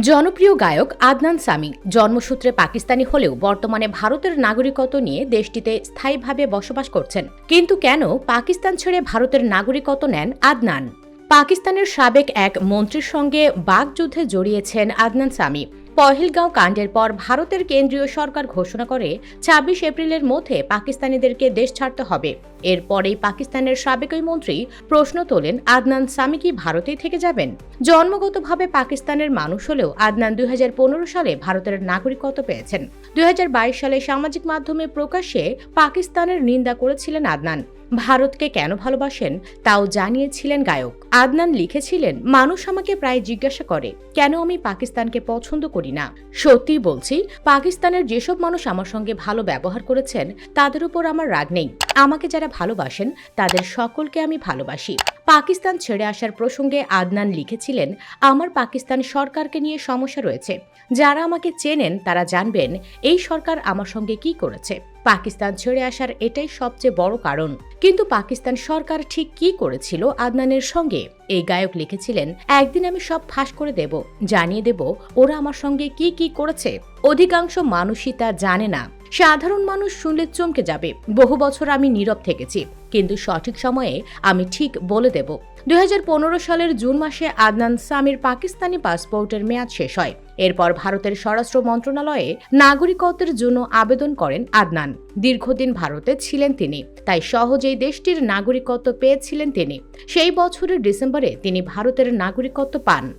জনপ্রিয় গায়ক আদনান সামি জন্মসূত্রে পাকিস্তানি হলেও বর্তমানে ভারতের নাগরিকত্ব নিয়ে দেশটিতে স্থায়ীভাবে বসবাস করছেন। কিন্তু কেন পাকিস্তান ছেড়ে ভারতের নাগরিকত্ব নেন আদনান? পাকিস্তানের সাবেক এক মন্ত্রীর সঙ্গে বাগযুদ্ধে জড়িয়েছেন আদনান সামি। পহেলগাঁও কাণ্ডের পর ভারতের কেন্দ্রীয় সরকার ঘোষণা করে, ছাব্বিশ এপ্রিলের মধ্যে পাকিস্তানিদেরকে দেশ ছাড়তে হবে। এরপরেই পাকিস্তানের সাবেক ওই মন্ত্রী প্রশ্ন তোলেন, আদনান সামি কি ভারতেই থেকে যাবেন? জন্মগতভাবে পাকিস্তানের মানুষ হলেও আদনান দুই সালে ভারতের নাগরিকত্ব পেয়েছেন। দুই সালে সামাজিক মাধ্যমে প্রকাশ্যে পাকিস্তানের নিন্দা করেছিলেন আদনান। ভারতকে কেন ভালোবাসেন তাও জানিয়েছিলেন গায়ক। আদনান লিখেছিলেন, মানুষ আমাকে প্রায় জিজ্ঞাসা করে, কেন আমি পাকিস্তানকে পছন্দ করি না। সত্যি বলছি, পাকিস্তানের যেসব মানুষ আমার সঙ্গে ভালো ব্যবহার করেছেন, তাদের উপর আমার রাগ নেই। আমাকে যারা ভালোবাসেন, তাদের সকলকে আমি ভালোবাসি। পাকিস্তান ছেড়ে আসার প্রসঙ্গে আদনান লিখেছিলেন, আমার পাকিস্তান সরকারকে নিয়ে সমস্যা রয়েছে। যারা আমাকে চেনেন তারা জানবেন, এই সরকার আমার সঙ্গে কি করেছে। পাকিস্তান ছেড়ে আসার এটাই সবচেয়ে বড় কারণ। কিন্তু পাকিস্তান সরকার ঠিক কি করেছিল আদনানের সঙ্গে? এই গায়ক লিখেছিলেন, একদিন আমি সব ফাঁস করে দেব, জানিয়ে দেব ওরা আমার সঙ্গে কি কি করেছে। অধিকাংশ মানুষই তা জানে না। সাধারণ মানুষ শুনলে চমকে যাবে। বহু বছর আমি নীরব থেকেছি। কিন্তু সঠিক সময়ে আমি ঠিক বলে দেব। দুই সালের জুন মাসে আদনান সামির পাকিস্তানি পাসপোর্টের মেয়াদ শেষ হয়। এরপর ভারতের স্বরাষ্ট্র মন্ত্রণালয়ে নাগরিকত্বের জন্য আবেদন করেন আদনান। দীর্ঘদিন ভারতে ছিলেন তিনি, তাই সহজেই দেশটির নাগরিকত্ব পেয়েছিলেন তিনি। সেই বছরের ডিসেম্বরে তিনি ভারতের নাগরিকত্ব পান।